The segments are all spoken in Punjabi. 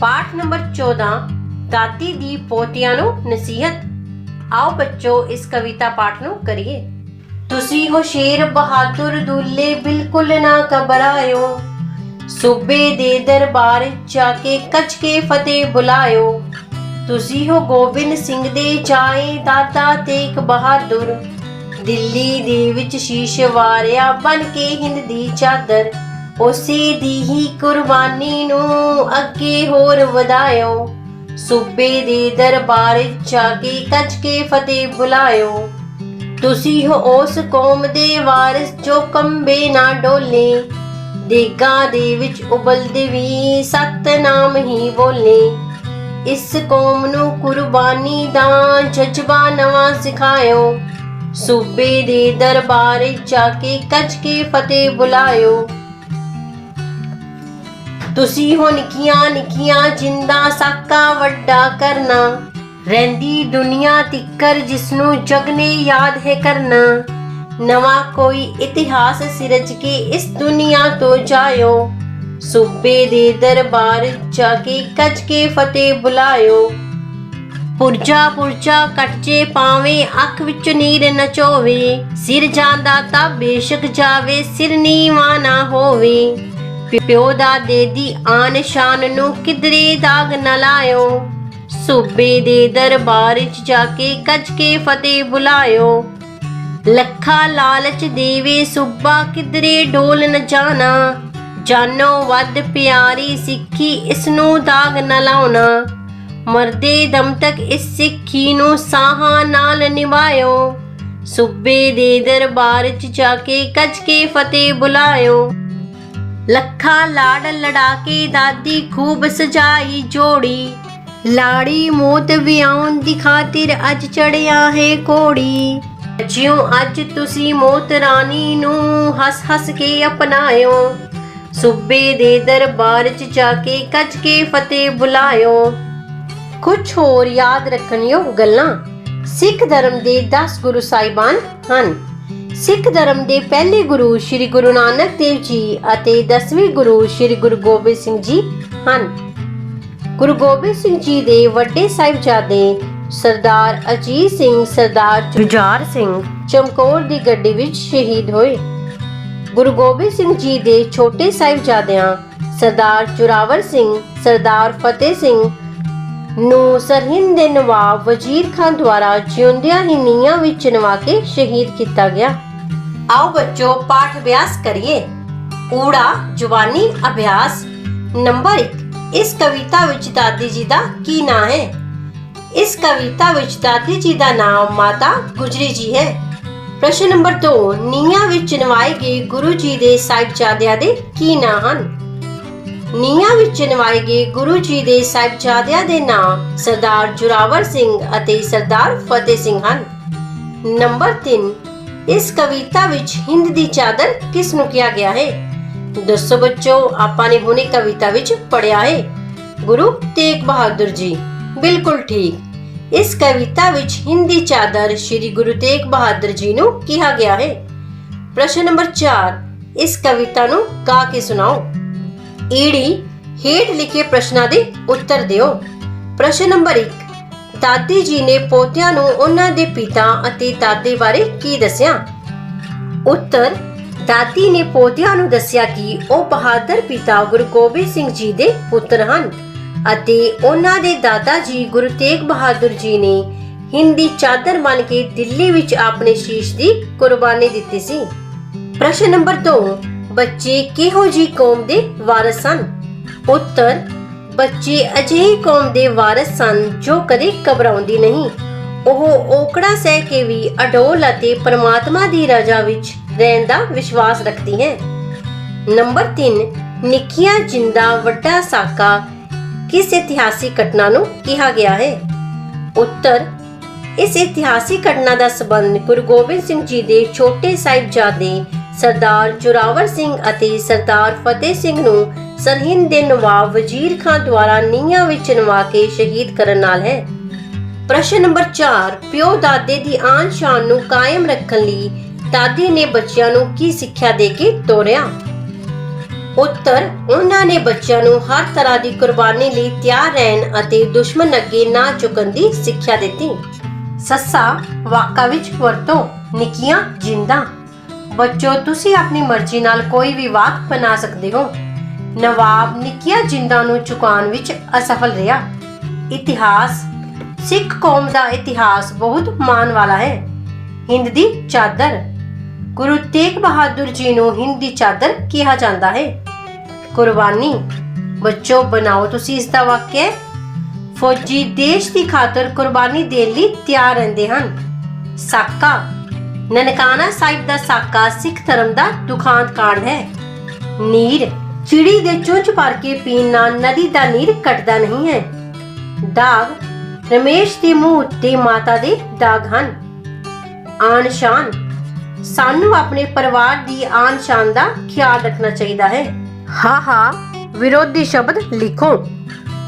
ਪਾਠ ਨੰਬਰ 14 ਦਾਦੀ ਦੀ ਪੋਤਿਆਂ ਨੂੰ ਨਸੀਹਤ। ਆਓ ਬੱਚੋ, ਇਸ ਕਵਿਤਾ ਪਾਠ ਨੂੰ ਕਰੀਏ। ਤੁਸੀਂ ਹੋ ਸ਼ੇਰ ਬਹਾਦਰ ਦੁੱਲੇ, ਬਿਲਕੁਲ ਨਾ ਘਬਰਾਇਓ। ਸੂਬੇ ਦੇ ਦਰਬਾਰ ਜਾ ਕੇ ਕੱਚ ਕੇ ਫਤਿਹ ਬੁਲਾਇਓ। ਤੁਸੀਂ ਹੋ ਗੋਬਿੰਦ ਸਿੰਘ ਦੇ ਚਾਏ ਦਾਤਾ ਤੇਗ ਬਹਾਦਰ। ਦਿੱਲੀ ਦੇ ਵਿੱਚ ਸ਼ੀਸ਼ ਵਾਰਿਆ, ਬਣ ਕੇ ਹਿੰਦ ਦੀ ਚਾਦਰ। ਉਸੇ ਦੀ ਹੀ ਕੁਰਬਾਨੀ ਨੂੰ ਅੱਗੇ ਹੋਰ ਵਧਾਇਓ। ਸੂਬੇ ਦੇ ਦਰਬਾਰ ਜਾ ਕੇ ਕੱਚ ਕੇ ਫਤਿਹ ਬੁਲਾਇਓ। ਤੁਸੀਂ ਹੋ ਉਸ ਕੌਮ ਦੇ ਵਾਰਿਸ ਜੋ ਕੰਬੇ ਨਾ ਡੋਲੇ। ਦੇਗਾਂ ਦੇ ਵਿੱਚ ਉਬਲਦੇ ਵੀ ਸਤਨਾਮ ਹੀ ਬੋਲੇ। ਇਸ ਕੌਮ ਨੂੰ ਕੁਰਬਾਨੀ ਦਾ ਜਜ਼ਬਾ ਨਵਾਂ ਸਿਖਾਇਓ। ਸੂਬੇ ਦੇ ਦਰਬਾਰ ਜਾ ਕੇ ਕੱਚ ਕੇ ਫਤਿਹ ਬੁਲਾਇਓ। ਤੁਸੀਂ ਹੋ ਨਿੱਕੀਆਂ ਨਿੱਕੀਆਂ, ਜਿੰਦਾ ਸਾਕਾ ਵੱਡਾ ਕਰਨਾ। ਰਹਿੰਦੀ ਦੁਨੀਆ ਤਿੱਕਰ ਜਿਸ ਨੂੰ ਜਗ ਨੇ ਯਾਦ ਹੈ ਕਰਨਾ। ਨਵਾਂ ਕੋਈ ਇਤਿਹਾਸ ਸਿਰਜ ਕੇ ਇਸ ਦੁਨੀਆ ਤੋਂ ਜਾਇਓ। ਸੂਬੇ ਦੇ ਦਰਬਾਰ ਜਾ ਕੇ ਕੱਜ ਕੇ ਫਤਿਹ ਬੁਲਾਇਓ। ਪੁਰਜਾ ਪੁਰਜਾ ਕੱਟਜੇ ਪਾਵੇਂ, ਅੱਖ ਵਿੱਚ ਨੀਰ ਨਚੋਵੇ ਸਿਰ ਜਾਂਦਾ ਤਾਂ ਬੇਸ਼ਕ ਜਾਵੇ, ਸਿਰ ਨੀਵਾ ਨਾ ਹੋਵੇ। ਪਿਓ ਦਾ ਦੇਦੀ ਆਨ ਸ਼ਾਨ ਨੂੰ ਕਿਧਰੇ ਦਾਗ ਨਾ ਲਾਇਓ। ਸੂਬੇ ਦੇ ਦਰਬਾਰ 'ਚ ਜਾ ਕੇ ਕੱਜ ਕੇ ਫਤਿਹ ਬੁਲਾਇਓ। ਲੱਖਾ ਲਾਲਚ ਦੇਵੇ ਸੁੱਬਾ ਕਿਧਰੇ ਡੋਲ ਨ ਜਾਣਾ। ਜਾਨੋ ਵੱਧ ਪਿਆਰੀ ਸਿੱਖੀ ਇਸ ਨੂੰ ਦਾਗ ਨ ਲਾਉਣਾ। ਮਰਦੇ ਦਮ ਤੱਕ ਇਸ ਸਿੱਖੀ ਨੂੰ ਸਾਹਾਂ ਨਾਲ ਨਿਭਾਇਓ। ਸੂਬੇ ਦੇ ਦਰਬਾਰ 'ਚ ਜਾ ਕੇ ਕੱਜ ਕੇ ਫਤਿਹ ਬੁਲਾਇਓ। ਲੱਖਾਂ ਲਾੜ ਲੜਾ ਕੇ ਦਾਦੀ ਖੂਬ ਸਜਾਈ ਜੋੜੀ। ਲਾੜੀ ਮੋਤ ਵਿਆਉਣ ਦੀ ਖਾਤਰ ਅੱਜ ਚੜਿਆ ਹੈ ਕੋੜੀ ਜਿਉ ਅੱਜ ਤੁਸੀਂ ਮੋਤ ਰਾਣੀ ਨੂੰ ਹੱਸ ਹੱਸ ਕੇ ਅਪਣਾਇਓ। ਸੂਬੇ ਦੇ ਦਰਬਾਰ 'ਚ ਜਾ ਕੇ ਕੱਜ ਕੇ ਫਤਿਹ ਬੁਲਾਇਓ। ਕੁਝ ਹੋਰ ਯਾਦ ਰੱਖਣਯੋਗ ਗੱਲਾਂ ਸਿੱਖ ਧਰਮ ਦੇ 10 ਗੁਰੂ ਸਾਹਿਬਾਨ ਹਨ। ਸਿੱਖ ਧਰਮ ਦੇ ਪਹਿਲੇ ਗੁਰੂ ਸ੍ਰੀ ਗੁਰੂ ਨਾਨਕ ਦੇਵ ਜੀ ਅਤੇ 10ਵੇਂ ਗੁਰੂ ਸ੍ਰੀ ਗੁਰੂ ਗੋਬਿੰਦ ਸਿੰਘ ਜੀ ਹਨ। ਗੁਰੂ ਗੋਬਿੰਦ ਸਿੰਘ ਜੀ ਦੇ ਵੱਡੇ ਸਾਹਿਬਜ਼ਾਦੇ ਸਰਦਾਰ ਅਜੀਤ ਸਿੰਘ ਸਰਦਾਰ ਜੁਝਾਰ ਸਿੰਘ। ਚਮਕੌਰ ਦੀ ਗੱਡੀ ਵਿੱਚ ਸ਼ਹੀਦ ਹੋਏ। ਗੁਰੂ ਗੋਬਿੰਦ ਸਿੰਘ ਜੀ ਦੇ ਛੋਟੇ ਸਾਹਿਬਜ਼ਾਦਿਆਂ ਸਰਦਾਰ ਜੁਰਾਵਰ ਸਿੰਘ ਸਰਦਾਰ ਫਤਿਹ ਸਿੰਘ ਨੂੰ ਸਰਹਿੰਦ ਦੇ ਨਵਾਬ ਵਜ਼ੀਰ ਖਾਨ ਦੁਆਰਾ ਜਿਉਂਦਿਆਂ ਹੀ ਨੀਹਾਂ ਵਿੱਚ ਚਿਣਵਾ ਕੇ ਸ਼ਹੀਦ ਕੀਤਾ ਗਿਆ। ਆਓ ਬੱਚੋ, ਪਾਠ ਅਭਿਆਸ ਕਰੀਏ। ਊੜਾ ਜ਼ੁਬਾਨੀ ਅਭਿਆਸ ਨੰਬਰ 1 ਇਸ ਕਵਿਤਾ ਵਿੱਚ ਦਾਦੀ ਜੀ ਦਾ ਕੀ ਨਾਂ ਹੈ? ਇਸ ਕਵਿਤਾ ਵਿੱਚ ਦਾਦੀ ਜੀ ਦਾ ਨਾਮ ਮਾਤਾ ਗੁਜਰੀ ਜੀ ਹੈ। ਪ੍ਰਸ਼ਨ ਨੰਬਰ 2 ਨੀਹਾਂ ਵਿੱਚ ਚਿਣਵਾਏ ਗਏ ਗੁਰੂ ਜੀ ਦੇ ਸਾਹਿਬਜ਼ਾਦਿਆਂ ਦੇ ਕੀ ਨਾਂ ਹਨ? ਨੀਹਾਂ ਵਿੱਚ ਚਿਣਵਾਏ ਗਏ ਗੁਰੂ ਜੀ ਦੇ ਸਾਹਿਬਜ਼ਾਦਿਆਂ ਦੇ ਨਾਮ ਸਰਦਾਰ ਜੁਰਾਵਰ ਸਿੰਘ ਅਤੇ ਸਰਦਾਰ ਫਤਿਹ ਸਿੰਘ ਹਨ। ਨੰਬਰ 3 ਇਸ ਕਵਿਤਾ ਵਿੱਚ ਹਿੰਦ ਦੀ ਚਾਦਰ ਕਿਸ ਨੂੰ ਕਿਹਾ ਗਿਆ ਹੈ? ਦੱਸੋ ਬੱਚੋ, ਆਪਾਂ ਨੇ ਹੁਣੇ ਕਵਿਤਾ ਵਿੱਚ ਪੜਿਆ ਹੈ। ਗੁਰੂ ਤੇਗ ਬਹਾਦਰ ਜੀ, ਬਿਲਕੁਲ ਠੀਕ। ਇਸ ਕਵਿਤਾ ਵਿੱਚ ਹਿੰਦੀ ਚਾਦਰ ਸ੍ਰੀ ਗੁਰੂ ਤੇਗ ਬਹਾਦਰ ਜੀ ਨੂੰ ਕਿਹਾ ਗਿਆ ਹੈ। ਪ੍ਰਸ਼ਨ ਨੰਬਰ 4 ਇਸ ਕਵਿਤਾ ਨੂੰ ਗਾ ਕੇ ਸੁਣਾਓ। ਈੜੀ ਹੇਠ ਲਿਖੇ ਪ੍ਰਸ਼ਨਾਂ ਦੇ ਉੱਤਰ ਦਿਓ। ਪ੍ਰਸ਼ਨ ਨੰਬਰ 1 ਦਾਦੀ ਜੀ ਨੇ ਪੋਤਿਆਂ ਨੂੰ ਉਹਨਾਂ ਦੇ ਪਿਤਾ ਅਤੇ ਦਾਦੇ ਬਾਰੇ ਕੀ ਦੱਸਿਆ? ਉੱਤਰ, ਦਾਦੀ ਨੇ ਪੋਤਿਆਂ ਨੂੰ ਦੱਸਿਆ ਕਿ ਉਹ ਬਹਾਦਰ ਪਿਤਾ ਗੁਰੂ ਗੋਬਿੰਦ ਸਿੰਘ ਜੀ ਦੇ ਪੁੱਤਰ ਹਨ ਅਤੇ ਉਹਨਾਂ ਦੇ ਦਾਦਾ ਜੀ ਗੁਰੂ ਤੇਗ ਬਹਾਦਰ ਜੀ ਨੇ ਹਿੰਦੀ ਚਾਦਰ ਬਣ ਕੇ ਦਿੱਲੀ ਵਿੱਚ ਆਪਣੇ ਸ਼ੀਸ਼ ਦੀ ਕੁਰਬਾਨੀ ਦਿੱਤੀ ਸੀ। ਪ੍ਰਸ਼ਨ ਨੰਬਰ 2 ਬੱਚੇ ਕਿਹੋ ਜੀ ਕੌਮ ਦੇ ਵਾਰਸ ਸਨ? ਉੱਤਰ, ਬੱਚੇ ਅਜਿਹੀ ਕੌਮ ਦੇ ਵਾਰਸ ਸਨ ਜੋ ਕਦੇ ਘਬਰਾਉਂਦੀ ਨਹੀਂ। ਉਹ ਔਕੜਾ ਸਹਿ ਕੇ ਵੀ ਅਡੋਲ ਅਤੇ ਪਰਮਾਤਮਾ ਦੀ ਰਜ਼ਾ ਵਿੱਚ ਰਹਿਣ ਦਾ ਵਿਸ਼ਵਾਸ ਰੱਖਦੀ ਹੈ। ਨੰਬਰ 3 ਨਿੱਕੀਆਂ ਜਿੰਦਾ ਵੱਡਾ ਸਾਕਾ ਕਿਸ ਇਤਿਹਾਸਿਕ ਘਟਨਾ ਨੂੰ ਕਿਹਾ ਗਿਆ ਹੈ? ਉੱਤਰ, ਇਸ ਇਤਿਹਾਸਿਕ ਘਟਨਾ ਦਾ ਸਬੰਧ ਗੁਰੂ ਗੋਬਿੰਦ ਸਿੰਘ ਜੀ ਦੇ ਛੋਟੇ ਸਾਹਿਬਜ਼ਾਦੇ ਸਰਦਾਰ ਜੁਰਾਵਰ ਸਿੰਘ ਅਤੇ ਸਰਦਾਰ ਫਤਿਹ ਸਿੰਘ ਨੂੰ ਸਰਹਿੰਦ ਦੇ ਨਵਾਬ ਵਜ਼ੀਰ ਖਾਨ ਦੁਆਰਾ ਨੀਹਾਂ ਵਿੱਚ ਚਿਣਵਾ ਕੇ ਸ਼ਹੀਦ ਕਰਨ ਨਾਲ ਹੈ। ਪ੍ਰਸ਼ਨ ਨੰਬਰ 4 ਪਿਓ ਦਾਦੇ ਦੀ ਆਨ ਸ਼ਾਨ ਨੂੰ ਕਾਇਮ ਰੱਖਣ ਲਈ ਦਾਦੀ ਨੇ ਬੱਚਿਆਂ ਨੂੰ ਕੀ ਸਿੱਖਿਆ ਦੇ ਕੇ ਤੋਰਿਆ? ਉੱਤਰ, ਉਹਨਾਂ ਨੇ ਬੱਚਿਆਂ ਨੂੰ ਹਰ ਤਰ੍ਹਾਂ ਦੀ ਕੁਰਬਾਨੀ ਲਈ ਤਿਆਰ ਰਹਿਣ ਅਤੇ ਦੁਸ਼ਮਣ ਅੱਗੇ ਨਾ ਝੁਕਣ ਦੀ ਸਿੱਖਿਆ ਦਿੱਤੀ। ਸੱਸਾ, ਵਾਕਾਂ ਵਿੱਚ ਵਰਤੋ, ਨਿੱਕੀਆਂ ਜਿੰਦਾਂ। ਬੱਚੋ, ਤੁਸੀਂ ਆਪਣੀ ਮਰਜ਼ੀ ਨਾਲ ਕੋਈ ਵੀ ਵਾਕ ਬਣਾ ਸਕਦੇ ਹੋ। ਨਵਾਬ ਨਿੱਕੀਆਂ ਜਿੰਦਾਂ ਨੂੰ ਚੁਕਾਉਣ ਵਿੱਚ ਅਸਫਲ ਰਿਹਾ। ਇਤਿਹਾਸ, ਸਿੱਖ ਕੌਮ ਦਾ ਇਤਿਹਾਸ ਬਹੁਤ ਮਾਣ ਵਾਲਾ ਹੈ। ਹਿੰਦ ਦੀ ਚਾਦਰ, ਗੁਰੂ ਤੇਗ ਬਹਾਦਰ ਜੀ ਨੂੰ ਹਿੰਦ ਦੀ ਚਾਦਰ ਕਿਹਾ ਜਾਂਦਾ ਹੈ। ਕੁਰਬਾਨੀ, ਬੱਚੋ, ਬਣਾਓ ਤੁਸੀਂ ਇਸ ਦਾ ਵਾਕਿਆ ਫੌਜੀ ਦੇਸ਼ ਦੀ ਖਾਤਰ ਕੁਰਬਾਨੀ ਦੇਣ ਲਈ ਤਿਆਰ ਰਹਿੰਦੇ ਹਨ। ਸਾਕਾ ਨਨਕਾਣਾ ਸਾਹਿਬ ਦਾ ਸਾਕਾ ਸਿੱਖ ਧਰਮ ਦਾ ਦੁਖਾਂਤ ਕਾਂਡ ਹੈ। ਨੀਰ ਚਿੜੀ ਦੇ ਚੁੰਝ ਭਰ ਕੇ ਪੀਣ ਨਾਲ ਨਦੀ ਦਾ ਨੀਰ ਕੱਟਦਾ ਨਹੀਂ ਹੈ। ਦਾਗ ਰਮੇਸ਼ ਦੇ ਮੂੰਹ ਉੱਤੇ ਮਾਤਾ ਦੇ ਦਾਗ ਹਨ। ਆਨ ਸ਼ਾਨ ਸਾਨੂੰ ਆਪਣੇ ਪਰਿਵਾਰ ਦੀ ਆਨ ਸ਼ਾਨ ਦਾ ਖਿਆਲ ਰੱਖਣਾ ਚਾਹੀਦਾ ਹੈ। ਹਾ ਹਾ, ਵਿਰੋਧੀ ਸ਼ਬਦ ਲਿਖੋ।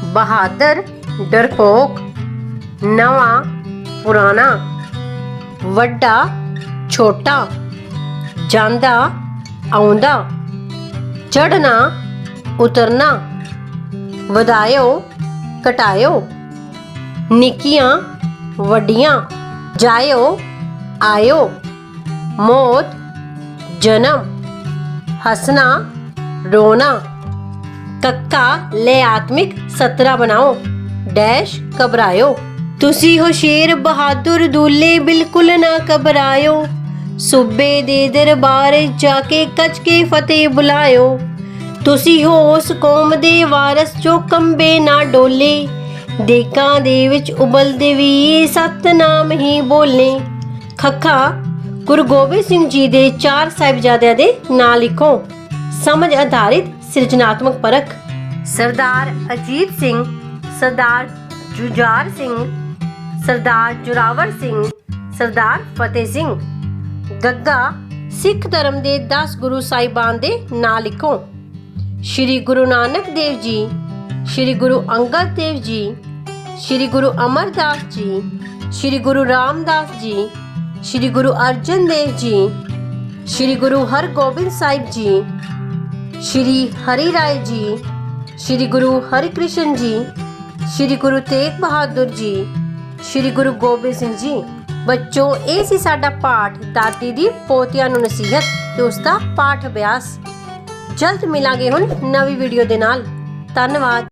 ਬਹਾਦਰ, ਡਰਪੋਕ, ਨਵਾਂ, ਪੁਰਾਣਾ, ਵੱਡਾ ਛੋਟਾ, ਜਾਂਦਾ, ਆਉਂਦਾ ਚੜਨਾ ਉਤਰਨਾ, ਵਧਾਇਓ, ਘਟਾਇਓ, ਨਿੱਕੀਆਂ, ਵੱਡੀਆਂ, ਜਾਇਓ, ਆਇਓ, ਮੌਤ, ਜਨਮ, ਹੱਸਣਾ, ਰੋਣਾ ਕੱਕਾ ਲੈ ਆਤਮਿਕ ਸਤਰਾ ਬਣਾਓ, ਡੈਸ਼, ਘਬਰਾਇਓ। ਤੁਸੀਂ ਹੋ ਸ਼ੇਰ ਬਹਾਦਰ, ਦੂਲੇ ਬਿਲਕੁਲ ਨਾ ਘਬਰਾਇਓ। ਸੂਬੇ ਦੇ ਦਰਬਾਰ ਜਾ ਕੇ ਕੱਚ ਕੇ ਫਤਿਹ ਬੁਲਾਇਓ। ਤੁਸੀਂ ਹੋ ਉਸ ਕੌਮ ਦੇ ਵਾਰਸ ਜੋ ਕੰਬੇ ਨਾ ਡੋਲੇ। ਦੇਕਾਂ ਦੇ ਵਿੱਚ ਉਬਲਦੇ ਵੀ ਸਤਨਾਮ ਹੀ ਬੋਲੇ। ਖੱਖਾ, ਗੁਰੂ ਗੋਬਿੰਦ ਸਿੰਘ ਜੀ ਦੇ ਚਾਰ ਸਾਹਿਬਜ਼ਾਦਿਆਂ ਦੇ ਨਾਂ ਲਿਖੋ। ਸਮਝ ਆਧਾਰਿਤ ਸਿਰਜਣਾਤਮਕ ਪਰਖ। ਸਰਦਾਰ ਅਜੀਤ ਸਿੰਘ, ਸਰਦਾਰ ਜੁਝਾਰ ਸਿੰਘ, ਸਰਦਾਰ ਜੁਰਾਵਰ ਸਿੰਘ, ਸਰਦਾਰ ਫਤਿਹ ਸਿੰਘ। ਗੱਗਾ ਸਿੱਖ ਧਰਮ ਦੇ 10 ਗੁਰੂ ਸਾਹਿਬਾਨ ਦੇ ਨਾਂ ਲਿਖੋ। ਸ਼੍ਰੀ ਗੁਰੂ ਨਾਨਕ ਦੇਵ ਜੀ, ਸ਼੍ਰੀ ਗੁਰੂ ਅੰਗਦ ਦੇਵ ਜੀ, ਸ਼੍ਰੀ ਗੁਰੂ ਅਮਰਦਾਸ ਜੀ, ਸ਼੍ਰੀ ਗੁਰੂ ਰਾਮਦਾਸ ਜੀ, ਸ਼੍ਰੀ ਗੁਰੂ ਅਰਜਨ ਦੇਵ ਜੀ, ਸ਼੍ਰੀ ਗੁਰੂ ਹਰਗੋਬਿੰਦ ਸਾਹਿਬ ਜੀ, ਸ਼੍ਰੀ ਹਰੀ ਰਾਏ ਜੀ, ਸ਼੍ਰੀ ਗੁਰੂ ਹਰਿਕ੍ਰਿਸ਼ਨ ਜੀ, ਸ਼੍ਰੀ ਗੁਰੂ ਤੇਗ ਬਹਾਦਰ ਜੀ, ਸ਼੍ਰੀ ਗੁਰੂ ਗੋਬਿੰਦ ਸਿੰਘ ਜੀ। ਬੱਚੋ, ਇਹ ਸੀ ਸਾਡਾ ਪਾਠ। ਦਾਦੀ ਦੀ ਪੋਤਿਆਂ ਨੂੰ ਨਸੀਹਤ ਤੇ ਉਸ ਦਾ ਪਾਠ ਅਭਿਆਸ। ਜਲਦ ਮਿਲਾਂਗੇ ਹੁਣ ਨਵੀਂ ਵੀਡੀਓ ਦੇ ਨਾਲ। ਧੰਨਵਾਦ।